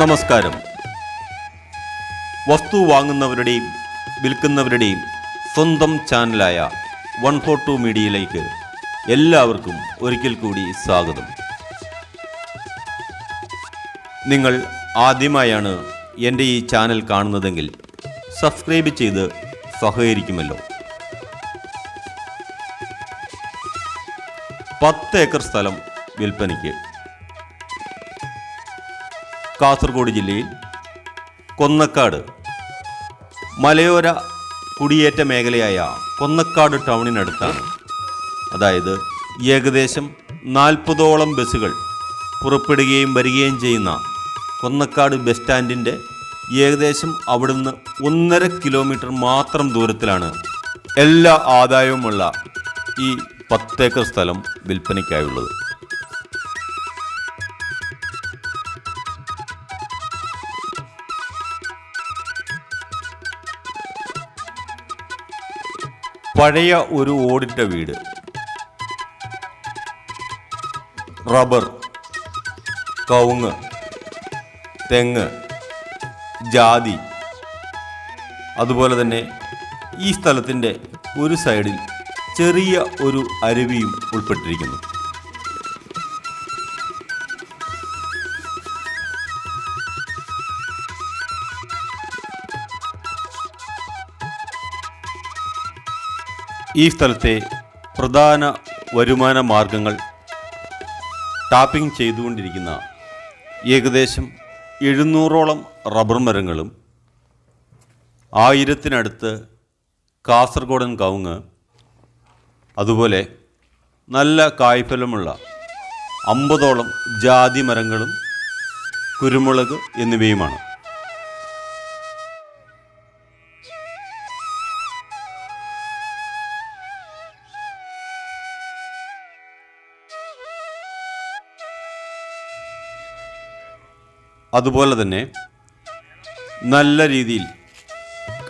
നമസ്കാരം. വസ്തു വാങ്ങുന്നവരുടെയും വിൽക്കുന്നവരുടെയും സ്വന്തം ചാനലായ വൺ ഫോർ ടു മീഡിയയിലേക്ക് എല്ലാവർക്കും ഒരിക്കൽ കൂടി സ്വാഗതം. നിങ്ങൾ ആദ്യമായാണ് എന്റെ ഈ ചാനൽ കാണുന്നതെങ്കിൽ സബ്സ്ക്രൈബ് ചെയ്ത് സഹകരിക്കുമല്ലോ. പത്ത് ഏക്കർ സ്ഥലം വിൽപ്പനയ്ക്ക് കാസർഗോഡ് ജില്ലയിൽ കൊന്നക്കാട് മലയോര കുടിയേറ്റ മേഖലയായ കൊന്നക്കാട് ടൗണിനടുത്താണ്. അതായത് ഏകദേശം നാൽപ്പതോളം ബസ്സുകൾ പുറപ്പെടുകയും വരികയും ചെയ്യുന്ന കൊന്നക്കാട് ബസ് സ്റ്റാൻഡിന്റെ ഏകദേശം അവിടുന്ന് ഒന്നര കിലോമീറ്റർ മാത്രം ദൂരത്തിലാണ് എല്ലാ ആദായവുമുള്ള ഈ പത്തേക്കർ സ്ഥലം വിൽപ്പനയ്ക്കായുള്ളത്. പഴയ ഒരു ഓടിട്ട വീട്. റബ്ബർ കവുങ്ങ് തെങ്ങ് ജാതി. അതുപോലെ തന്നെ ഈ സ്ഥലത്തിന്റെ ഒരു സൈഡിൽ ചെറിയ ഒരു അരുവിയും ഉൾപ്പെട്ടിരിക്കുന്നു. ഈ സ്ഥലത്തെ പ്രധാന വരുമാന മാർഗങ്ങൾ ടാപ്പിംഗ് ചെയ്തുകൊണ്ടിരിക്കുന്ന ഏകദേശം എഴുന്നൂറോളം റബ്ബർ മരങ്ങളും ആയിരത്തിനടുത്ത് കാസർഗോഡൻ കവുങ്ങ് അതുപോലെ നല്ല കായ്ഫലമുള്ള അമ്പതോളം ജാതി മരങ്ങളും കുരുമുളക് എന്നിവയുമാണ്. അതുപോലെ തന്നെ നല്ല രീതിയിൽ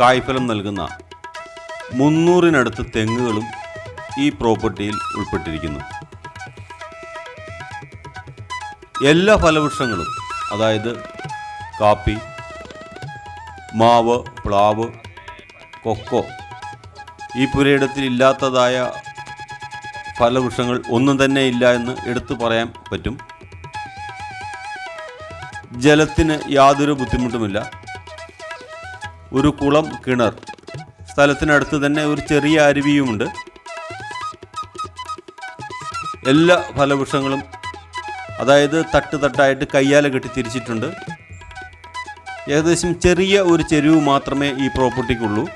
കായ്ഫലം നൽകുന്ന മുന്നൂറിനടുത്ത് തെങ്ങുകളും ഈ പ്രോപ്പർട്ടിയിൽ ഉൾപ്പെട്ടിരിക്കുന്നു. എല്ലാ ഫലവൃക്ഷങ്ങളും അതായത് കാപ്പി മാവ് പ്ലാവ് കൊക്കോ ഈ പുരയിടത്തിൽ ഇല്ലാത്തതായ ഫലവൃക്ഷങ്ങൾ ഒന്നും തന്നെ ഇല്ല എന്ന് എടുത്തു പറയാൻ പറ്റും. ജലത്തിന് യാതൊരു ബുദ്ധിമുട്ടുമില്ല. ഒരു കുളം കിണർ. സ്ഥലത്തിനടുത്ത് തന്നെ ഒരു ചെറിയ അരുവിയുമുണ്ട്. എല്ലാ ഫലവൃക്ഷങ്ങളും അതായത് തട്ട് തട്ടായിട്ട് കയ്യാല കെട്ടി തിരിച്ചിട്ടുണ്ട്. ഏകദേശം ചെറിയ ഒരു ചെരുവ് മാത്രമേ ഈ പ്രോപ്പർട്ടിക്കുള്ളൂ.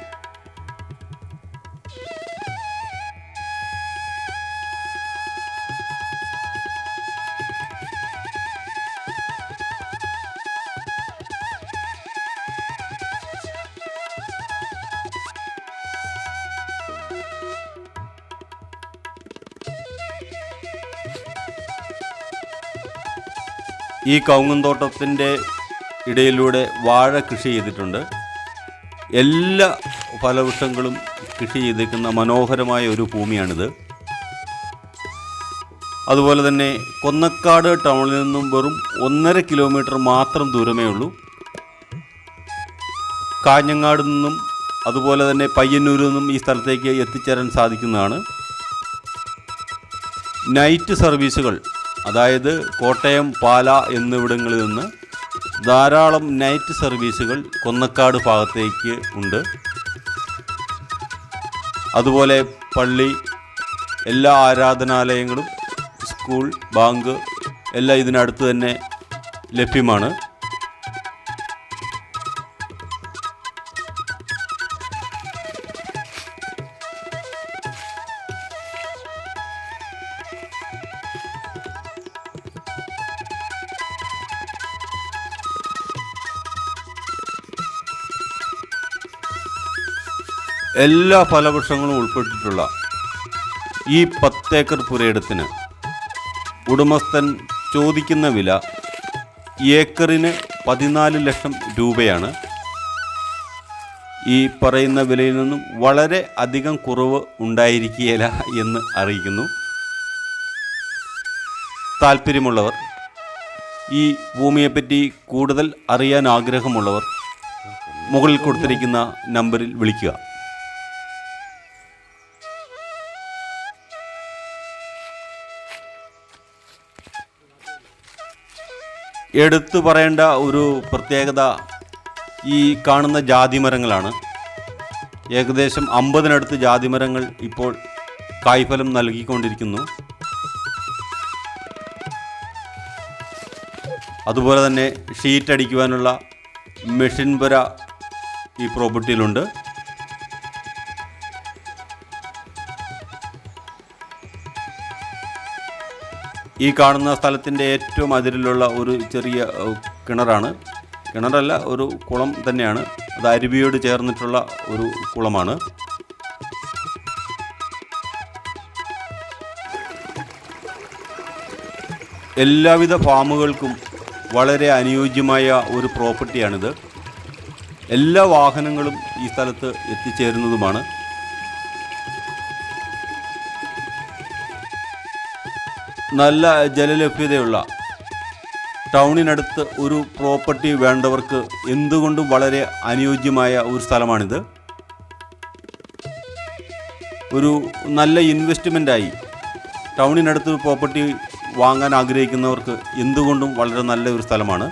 ഈ കവുങ്ങുംതോട്ടത്തിന്റെ ഇടയിലൂടെ വാഴ കൃഷി ചെയ്തിട്ടുണ്ട്. എല്ലാ ഫലവൃക്ഷങ്ങളും കൃഷി ചെയ്തിരിക്കുന്ന മനോഹരമായ ഒരു ഭൂമിയാണിത്. അതുപോലെ തന്നെ കൊന്നക്കാട് ടൗണിൽ നിന്നും വെറും ഒന്നര കിലോമീറ്റർ മാത്രം ദൂരമേ ഉള്ളൂ. കാഞ്ഞങ്ങാട് നിന്നും അതുപോലെ തന്നെ പയ്യന്നൂരിൽ നിന്നും ഈ സ്ഥലത്തേക്ക് എത്തിച്ചേരാൻ സാധിക്കുന്നതാണ്. നൈറ്റ് സർവീസുകൾ അതായത് കോട്ടയം പാല എന്നിവിടങ്ങളിൽ നിന്ന് ധാരാളം നൈറ്റ് സർവീസുകൾ കൊന്നക്കാട് ഭാഗത്തേക്ക് ഉണ്ട്. അതുപോലെ പള്ളി എല്ലാ ആരാധനാലയങ്ങളും സ്കൂൾ ബാങ്ക് എല്ലാം ഇതിനടുത്ത് തന്നെ ലഭ്യമാണ്. എല്ലാ ഫലവൃക്ഷങ്ങളും ഉൾപ്പെട്ടിട്ടുള്ള ഈ പത്തേക്കർ പുരയിടത്തിന് ഉടമസ്ഥൻ ചോദിക്കുന്ന വില ഏക്കറിന് പതിനാല് ലക്ഷം രൂപയാണ്. ഈ പറയുന്ന വിലയിൽ നിന്നും വളരെ അധികം കുറവ് ഉണ്ടായിരിക്കുകയില്ല എന്ന് അറിയിക്കുന്നു. താല്പര്യമുള്ളവർ ഈ ഭൂമിയെപ്പറ്റി കൂടുതൽ അറിയാൻ ആഗ്രഹമുള്ളവർ മുകളിൽ കൊടുത്തിരിക്കുന്ന നമ്പറിൽ വിളിക്കുക. എടുത്തു പറയേണ്ട ഒരു പ്രത്യേകത ഈ കാണുന്ന ജാതിമരങ്ങളാണ്. ഏകദേശം അമ്പതിനടുത്ത് ജാതിമരങ്ങൾ ഇപ്പോൾ കായ്ഫലം നൽകിക്കൊണ്ടിരിക്കുന്നു. അതുപോലെ തന്നെ ഷീറ്റ് അടിക്കുവാനുള്ള മെഷീൻ വര ഈ പ്രോപ്പർട്ടിയിലുണ്ട്. ഈ കാണുന്ന സ്ഥലത്തിന്റെ ഏറ്റവും അതിരിലുള്ള ഒരു ചെറിയ കിണറാണ്. കിണറല്ല ഒരു കുളം തന്നെയാണ്. അത് അരുവിയോട് ചേർന്നിട്ടുള്ള ഒരു കുളമാണ്. എല്ലാവിധ ഫാമുകൾക്കും വളരെ അനുയോജ്യമായ ഒരു പ്രോപ്പർട്ടിയാണിത്. എല്ലാ വാഹനങ്ങളും ഈ സ്ഥലത്ത് എത്തിച്ചേരുന്നതുമാണ്. നല്ല ജലലഭ്യതയുള്ള ടൗണിനടുത്ത് ഒരു പ്രോപ്പർട്ടി വേണ്ടവർക്ക് എന്തുകൊണ്ടും വളരെ അനുയോജ്യമായ ഒരു സ്ഥലമാണിത്. ഒരു നല്ല ഇൻവെസ്റ്റ്മെന്റായി ടൗണിനടുത്ത് പ്രോപ്പർട്ടി വാങ്ങാൻ ആഗ്രഹിക്കുന്നവർക്ക് എന്തുകൊണ്ടും വളരെ നല്ല ഒരു സ്ഥലമാണ്.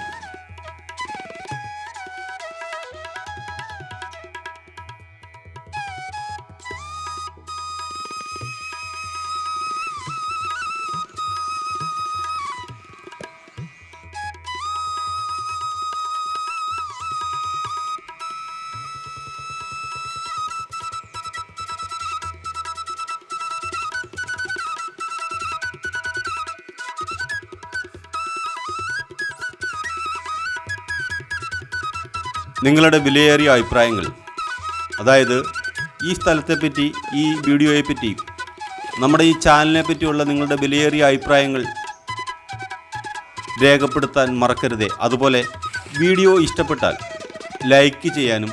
നിങ്ങളുടെ വിലയേറിയ അഭിപ്രായങ്ങൾ. അതായത് ഈ സ്ഥലത്തെപ്പറ്റി ഈ വീഡിയോയെപ്പറ്റി നമ്മുടെ ഈ ചാനലിനെ പറ്റിയുള്ള നിങ്ങളുടെ വിലയേറിയ അഭിപ്രായങ്ങൾ രേഖപ്പെടുത്താൻ മറക്കരുതേ. അതുപോലെ വീഡിയോ ഇഷ്ടപ്പെട്ടാൽ ലൈക്ക് ചെയ്യാനും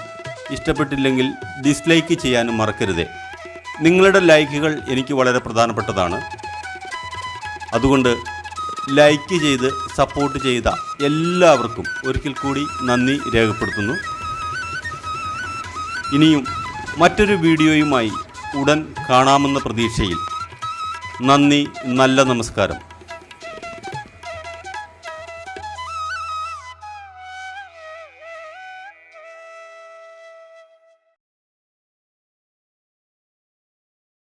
ഇഷ്ടപ്പെട്ടില്ലെങ്കിൽ ഡിസ്ലൈക്ക് ചെയ്യാനും മറക്കരുതേ. നിങ്ങളുടെ ലൈക്കുകൾ എനിക്ക് വളരെ പ്രധാനപ്പെട്ടതാണ്. അതുകൊണ്ട് ലൈക്ക് ചെയ്ത് സപ്പോർട്ട് ചെയ്ത എല്ലാവർക്കും ഒരിക്കൽ കൂടി നന്ദി രേഖപ്പെടുത്തുന്നു. ഇനിയും മറ്റൊരു വീഡിയോയുമായി ഉടൻ കാണാമെന്ന പ്രതീക്ഷയിൽ നന്ദി നല്ല നമസ്കാരം.